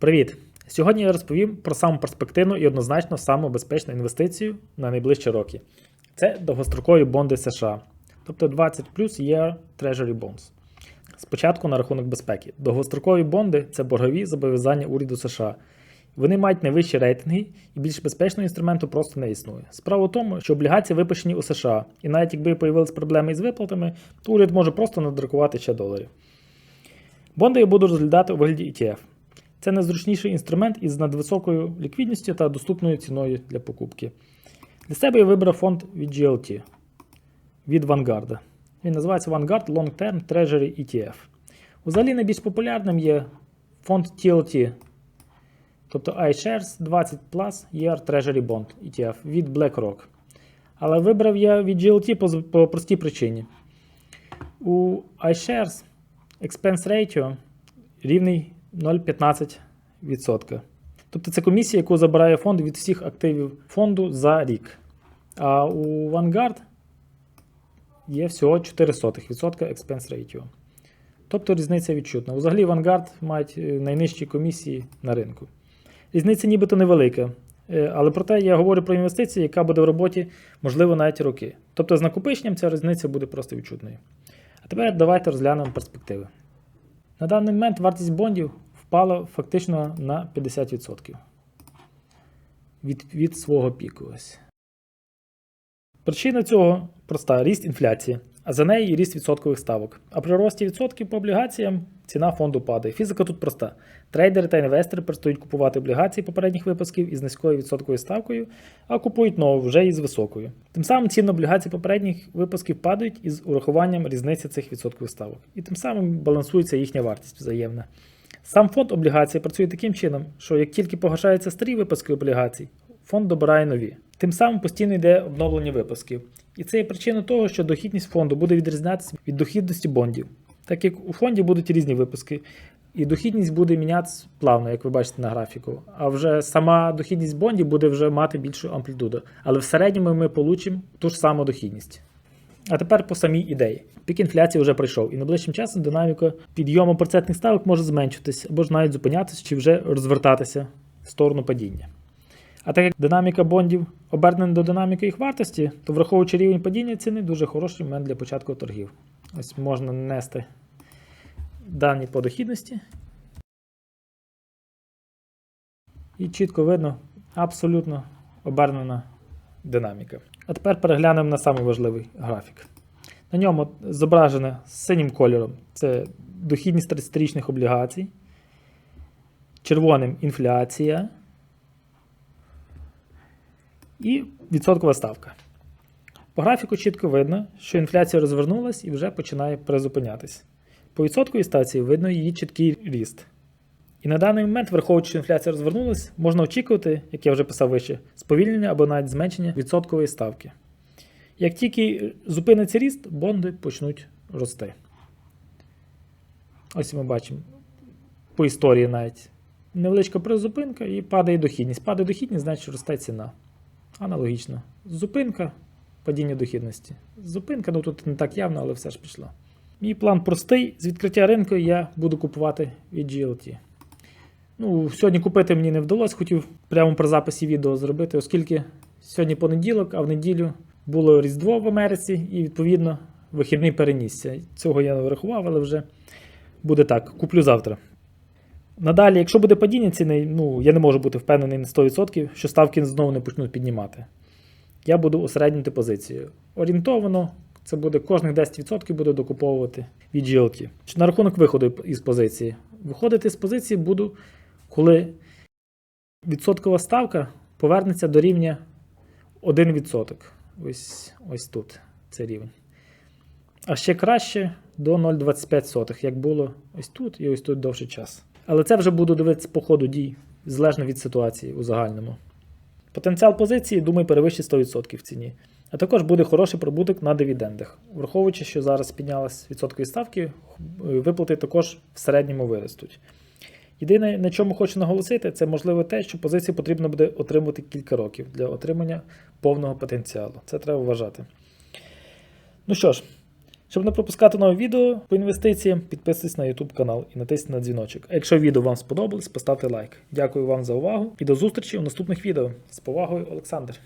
Привіт! Сьогодні я розповім про саму перспективну і однозначно саму безпечну інвестицію на найближчі роки. Це довгострокові бонди США, тобто 20 плюс Year Treasury Bonds. Спочатку на рахунок безпеки. Довгострокові бонди це боргові зобов'язання уряду США. Вони мають найвищі рейтинги і більш безпечного інструменту просто не існує. Справа в тому, що облігації випущені у США, і навіть якби появились проблеми із виплатами, то уряд може просто надрукувати ще доларів. Бонди я буду розглядати у вигляді ETF. Це найзручніший інструмент із надвисокою ліквідністю та доступною ціною для покупки. Для себе я вибрав фонд від GLT від Vanguard. Він називається Vanguard Long Term Treasury ETF. Взагалі найбільш популярним є фонд TLT, тобто iShares 20 Plus Year Treasury Bond ETF від BlackRock. Але вибрав я від GLT по, по простій причині. У iShares expense ratio рівний 0,15%. Тобто це комісія, яку забирає фонд від всіх активів фонду за рік. А у Vanguard є всього 0,04% expense ratio. Тобто різниця відчутна. Взагалі Vanguard мають е, найнижчі комісії на ринку. Різниця нібито невелика. Е, Але проте я говорю про інвестиції, яка буде в роботі, можливо, навіть роки. Тобто з накопиченням ця різниця буде просто відчутною. А тепер давайте розглянемо перспективи. На даний момент вартість бондів впала фактично на 50% від, від свого піку. Ось. Причина цього проста: ріст інфляції, а за нею ріст відсоткових ставок. А при рості відсотків по облігаціям ціна фонду падає. Фізика тут проста. Трейдери та інвестори перестають купувати облігації попередніх випусків із низькою відсотковою ставкою, а купують нову вже із високою. Тим самим ціни облігацій попередніх випусків падають із урахуванням різниці цих відсоткових ставок. І тим самим балансується їхня вартість взаємна. Сам фонд облігацій працює таким чином, що як тільки погашаються старі випуски облігацій, фонд добирає нові. Тим самим постійно йде обновлення випусків. І це є причина того, що дохідність фонду буде відрізнятися від дохідності бондів. Так як у фонді будуть різні випуски, і дохідність буде мінятися плавно, як ви бачите на графіку. А вже сама дохідність бондів буде вже мати більшу амплітуду. Але в середньому ми получимо ту ж саму дохідність. А тепер по самій ідеї. Пік інфляції вже пройшов, і найближчим часом динаміка підйому процентних ставок може зменшитись або ж навіть зупинятися чи вже розвертатися в сторону падіння. А так як динаміка бондів обернена до динаміки їх вартості, то враховуючи рівень падіння ціни, дуже хороший момент для початку торгів. Ось можна нанести дані по дохідності. І чітко видно абсолютно обернена динаміка. А тепер переглянемо на самий важливий графік. На ньому зображено синім кольором це дохідність 30-річних облігацій, червоним інфляція і відсоткова ставка. По графіку чітко видно, що інфляція розвернулась і вже починає призупинятись. По відсотковій ставці видно її чіткий ріст. І на даний момент, враховуючи, що інфляція розвернулась, можна очікувати, як я вже писав вище, сповільнення або навіть зменшення відсоткової ставки. Як тільки зупиниться ріст, бонди почнуть рости. Ось ми бачимо по історії навіть невеличка призупинка і падає дохідність. Падає дохідність, значить росте ціна. Аналогічно. Зупинка, падіння дохідності. Зупинка, ну тут не так явно, але все ж пішло. Мій план простий. З відкриття ринку я буду купувати від GLT. Ну, сьогодні купити мені не вдалося, хотів прямо при записі відео зробити, оскільки сьогодні понеділок, а в неділю було Різдво в Америці і, відповідно, вихідний перенісся. Цього я не врахував, але вже буде так. Куплю завтра. Надалі, якщо буде падіння ціни, ну я не можу бути впевнений на 100%, що ставки знову не почнуть піднімати. Я буду усереднити позицію. Орієнтовано, це буде кожних 10% буде докуповувати від GLT. На рахунок виходу із позиції. Виходити з позиції буду, коли відсоткова ставка повернеться до рівня 1%. Ось, ось тут це рівень. А ще краще до 0,25, як було ось тут і ось тут довший час. Але це вже буду дивитися по ходу дій, залежно від ситуації у загальному. Потенціал позиції, думаю, перевищить 100% в ціні. А також буде хороший прибуток на дивідендах. Враховуючи, що зараз піднялись відсоткові ставки, виплати також в середньому виростуть. Єдине, на чому хочу наголосити, це можливо те, що позиції потрібно буде отримувати кілька років для отримання повного потенціалу. Це треба вважати. Ну що ж, Щоб не пропускати нове відео по інвестиціям, підписуйтесь на YouTube канал і натисніть на дзвіночок. А якщо відео вам сподобалось, поставте лайк. Дякую вам за увагу і до зустрічі у наступних відео. З повагою, Олександр.